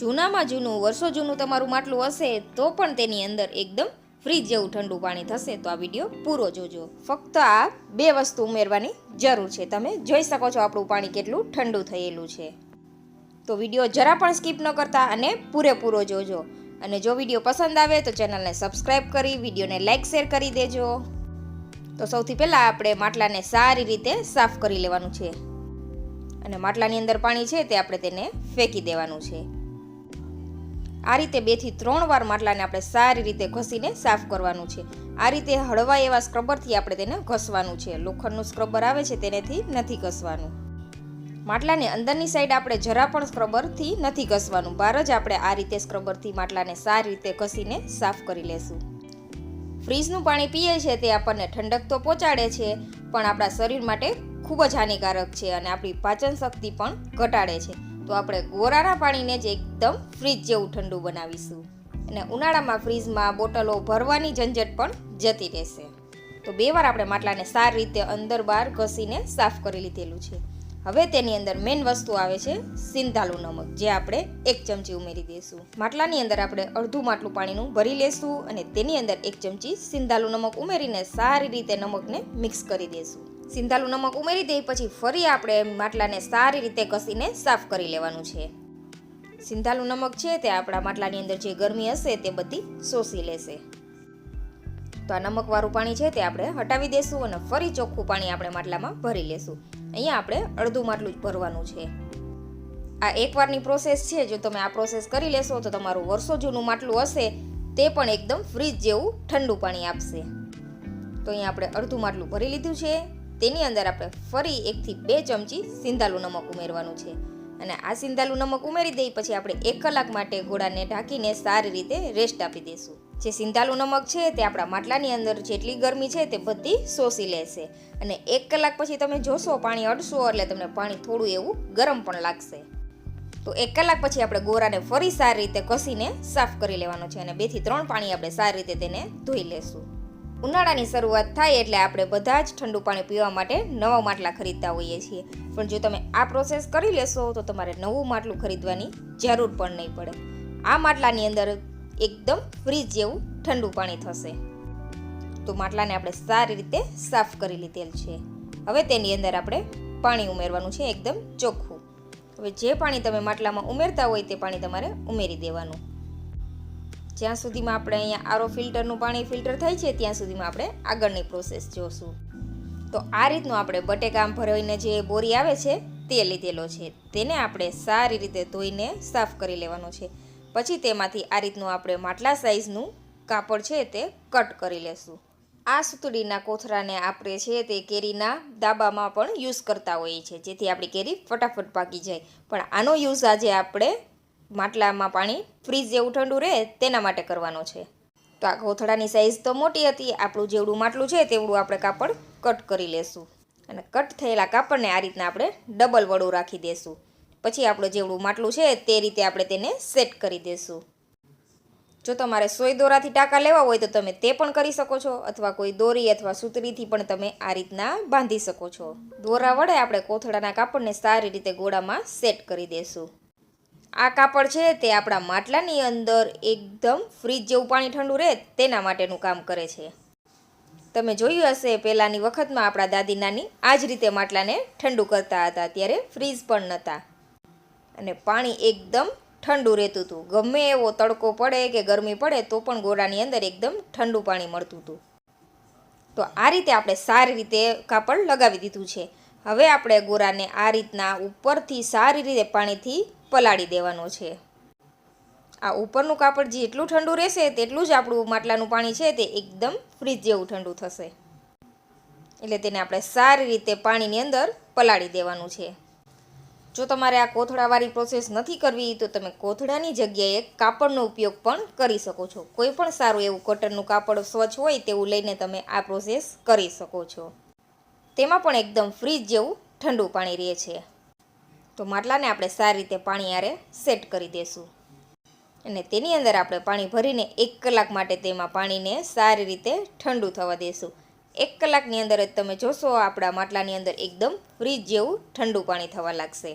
જૂનામાં જૂનું, વર્ષો જૂનું તમારું માટલું હશે, તો પણ તેની અંદર એકદમ ફ્રીજ જેવું ઠંડુ પાણી થશે. તો આ વીડિયો પૂરો જોજો. ફક્ત આ બે વસ્તુ ઉમેરવાની જરૂર છે. તમે જોઈ શકો છો આપણું પાણી કેટલું ઠંડુ થયેલું છે. તો વીડિયો જરા પણ સ્કીપ ન કરતા અને પૂરેપૂરો જોજો. અને જો વીડિયો પસંદ આવે તો ચેનલને સબસ્ક્રાઈબ કરી વિડીયોને લાઇક શેર કરી દેજો. તો સૌથી પહેલાં આપણે માટલાને સારી રીતે સાફ કરી લેવાનું છે. અને માટલાની અંદર પાણી છે તે આપણે તેને ફેંકી દેવાનું છે. આ રીતે બેથી ત્રણ વાર માટલાને આપણે સારી રીતે ઘસીને સાફ કરવાનું છે. આ રીતે હળવા એવા સ્ક્રબરથી આપણે તેને ઘસવાનું છે. લોખંડનું સ્ક્રબર આવે છે તેનેથી નથી ઘસવાનું. માટલાની અંદરની સાઈડ આપણે જરા પણ સ્ક્રબરથી નથી ઘસવાનું. બહાર જ આપણે આ રીતે સ્ક્રબરથી માટલાને સારી રીતે ઘસીને સાફ કરી લેશું. ફ્રીજનું પાણી પીએ છે તે આપણને ઠંડક તો પહોંચાડે છે, પણ આપણા શરીર માટે ખૂબ જ હાનિકારક છે અને આપણી પાચન શક્તિ પણ ઘટાડે છે. તો આપણે ગોરાના પાણીને જ એકદમ ફ્રીજ જેવું ઠંડુ બનાવીશું. અને ઉનાળામાં ફ્રીજમાં બોટલો ભરવાની ઝંઝટ પણ જતી રહેશે. તો બે વાર આપણે માટલાને સારી રીતે અંદર બહાર ઘસીને સાફ કરી લીધેલું છે. હવે તેની અંદર મેઇન વસ્તુ આવે છે સિંધાલું નમક, જે આપણે એક ચમચી ઉમેરી દઈશું. માટલાની અંદર આપણે અડધું માટલું પાણીનું ભરી લેશું અને તેની અંદર એક ચમચી સિંધાલું નમક ઉમેરીને સારી રીતે નમકને મિક્સ કરી દઈશું. સિંધાલું નમક ઉમેરી દઈ પછી ફરી આપણે માટલાને સારી રીતે ઘસીને સાફ કરી લેવાનું છે. સિંધાલું નમક છે તે આપણા માટલાની અંદર જે ગરમી હશે તે બધી શોષી લેશે. તો આ નમકવાળું પાણી છે તે આપણે હટાવી દેશું અને ફરી ચોખ્ખું પાણી આપણે માટલામાં ભરી લેશું. અહીંયા આપણે અડધું માટલું જ ભરવાનું છે. આ એકવારની પ્રોસેસ છે, જો તમે આ પ્રોસેસ કરી લેશો તો તમારું વર્ષો જૂનું માટલું હશે, તે પણ એકદમ ફ્રીજ જેવું ઠંડુ પાણી આપશે. તો અહીંયા આપણે અડધું માટલું ભરી લીધું છે. તેની અંદર આપણે ફરી એકથી બે ચમચી સિંધાલું નમક ઉમેરવાનું છે. અને આ સિંધાલું નમક ઉમેરી દઈ પછી આપણે એક કલાક માટે ગોળાને ઢાંકીને સારી રીતે રેસ્ટ આપી દઈશું. જે સિંધાલું નમક છે તે આપણા માટલાની અંદર જેટલી ગરમી છે તે બધી શોષી લેશે. અને એક કલાક પછી તમે જોશો પાણી અડશો એટલે તમને પાણી થોડું એવું ગરમ પણ લાગશે. તો એક કલાક પછી આપણે ગોરાને ફરી સારી રીતે કસીને સાફ કરી લેવાનો છે અને બેથી ત્રણ પાણી આપણે સારી રીતે તેને ધોઈ લેશું. ઉનાળાની શરૂઆત થાય એટલે આપણે બધા જ ઠંડુ પાણી પીવા માટે નવા માટલા ખરીદતા હોઈએ છીએ. પણ જો તમે આ પ્રોસેસ કરી લેશો તો તમારે નવું માટલું ખરીદવાની જરૂર પણ નહીં પડે. આ માટલાની અંદર એકદમ ફ્રીજ જેવું ઠંડુ પાણી થશે. તો માટલાને આપણે સારી રીતે સાફ કરી લીધેલ છે. હવે તેની અંદર આપણે પાણી ઉમેરવાનું છે એકદમ ચોખ્ખું. હવે જે પાણી તમે માટલામાં ઉમેરતા હોય તે પાણી તમારે ઉમેરી દેવાનું. જ્યાં સુધીમાં આપણે અહીંયા આરો ફિલ્ટરનું પાણી ફિલ્ટર થાય છે, ત્યાં સુધીમાં આપણે આગળની પ્રોસેસ જોશું. તો આ રીતનું આપણે બટેકામ ભરાઈને જે બોરી આવે છે, તે લીધેલો છે. તેને આપણે સારી રીતે ધોઈને સાફ કરી લેવાનો છે. પછી તેમાંથી આ રીતનું આપણે માટલા સાઇઝનું કાપડ છે તે કટ કરી લેશું. આ સુતડીના કોથરાને આપણે છે તે કેરીના દાબામાં પણ યુઝ કરતા હોઈએ છીએ. જેથી આપણી કેરી ફટાફટ પાકી જાય. પણ આનો યુઝ આજે આપણે માટલામાં પાણી ફ્રીજ જેવું ઠંડુ રહે તેના માટે કરવાનો છે. તો આ કોથળાની સાઇઝ તો મોટી હતી, આપણું જેવડું માટલું છે તેવડું આપણે કાપડ કટ કરી લેશું. અને કટ થયેલા કાપડને આ રીતના આપણે ડબલ વડું રાખી દેશું. પછી આપણું જેવડું માટલું છે તે રીતે આપણે તેને સેટ કરી દેશું. જો તમારે સોય દોરાથી ટાંકા લેવા હોય તો તમે તે પણ કરી શકો છો, અથવા કોઈ દોરી અથવા સૂતરીથી પણ તમે આ રીતના બાંધી શકો છો. દોરા વડે આપણે કોથળાના કાપડને સારી રીતે ગોળામાં સેટ કરી દેશું. આ કાપડ છે તે આપણા માટલાની અંદર એકદમ ફ્રીજ જેવું પાણી ઠંડુ રહે તેના માટેનું કામ કરે છે. તમે જોયું હશે, પહેલાંની વખતમાં આપણા દાદી નાની આ જ રીતે માટલાને ઠંડુ કરતા હતા, ત્યારે ફ્રીજ પણ નહોતા અને પાણી એકદમ ઠંડુ રહેતું હતું. ગમે એવો તડકો પડે કે ગરમી પડે, તો પણ ગોળાની અંદર એકદમ ઠંડુ પાણી મળતું હતું. તો આ રીતે આપણે સારી રીતે કાપડ લગાવી દીધું છે. હવે આપણે ગોરાને આ રીતના ઉપરથી સારી રીતે પાણીથી પલાળી દેવાનો છે. આ ઉપરનું કાપડ જેટલું ઠંડુ રહેશે તેટલું જ આપણું માટલાનું પાણી છે તે એકદમ ફ્રીજ જેવું ઠંડુ થશે. એટલે તેને આપણે સારી રીતે પાણીની અંદર પલાળી દેવાનું છે. જો તમારે આ કોથળાવાળી પ્રોસેસ નથી કરવી તો તમે કોથળાની જગ્યાએ કાપડનો ઉપયોગ પણ કરી શકો છો. કોઈ પણ સારું એવું કોટનનું કાપડ સ્વચ્છ હોય તેવું લઈને તમે આ પ્રોસેસ કરી શકો છો. તેમાં પણ એકદમ ફ્રીજ જેવું ઠંડુ પાણી રહે છે. તો માટલાને આપણે સારી રીતે પાણી આરે સેટ કરી દેશું. અને તેની અંદર આપણે પાણી ભરીને એક કલાક માટે તેમાં પાણીને સારી રીતે ઠંડુ થવા દેશું. એક કલાકની અંદર જ તમે જોશો આપણા માટલાની અંદર એકદમ ફ્રીજ જેવું ઠંડુ પાણી થવા લાગશે.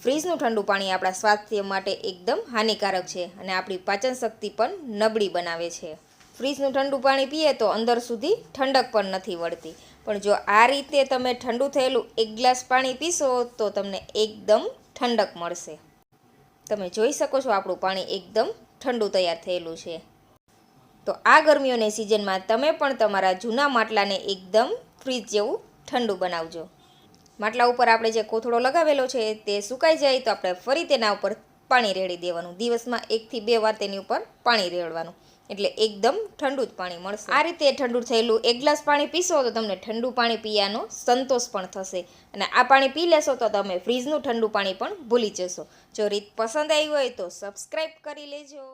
ફ્રીજનું ઠંડુ પાણી આપણા સ્વાસ્થ્ય માટે એકદમ હાનિકારક છે અને આપણી પાચન શક્તિ પણ નબળી બનાવે છે. ફ્રીજનું ઠંડુ પાણી પીએ તો અંદર સુધી ઠંડક પણ નથી વળતી. પણ જો આ રીતે તમે ઠંડુ થયેલું એક ગ્લાસ પાણી પીશો, તો તમને એકદમ ઠંડક મળશે. તમે જોઈ શકો છો આપણું પાણી એકદમ ઠંડુ તૈયાર થયેલું છે. તો આ ગરમીઓની સિઝનમાં તમે પણ તમારા જૂના માટલાને એકદમ ફ્રીજ જેવું ઠંડુ બનાવજો. માટલા ઉપર આપણે જે કોથળો લગાવેલો છે તે સુકાઈ જાય તો આપણે ફરી તેના ઉપર પાણી રેડી દેવાનું. દિવસમાં એકથી બે વાર તેની ઉપર પાણી રેડવાનું. એટલે એકદમ ઠંડુ જ પાણી મળશે. આ રીતે ઠંડુ થયેલું એક ગ્લાસ પાણી પીશો તો તમને ઠંડુ પાણી પીવાનો સંતોષ પણ થશે. અને આ પાણી પી લેશો તો તમે ફ્રીજનું ઠંડુ પાણી પણ ભૂલી જશો. જો રીત પસંદ આવી હોય તો સબસ્ક્રાઈબ કરી લેજો.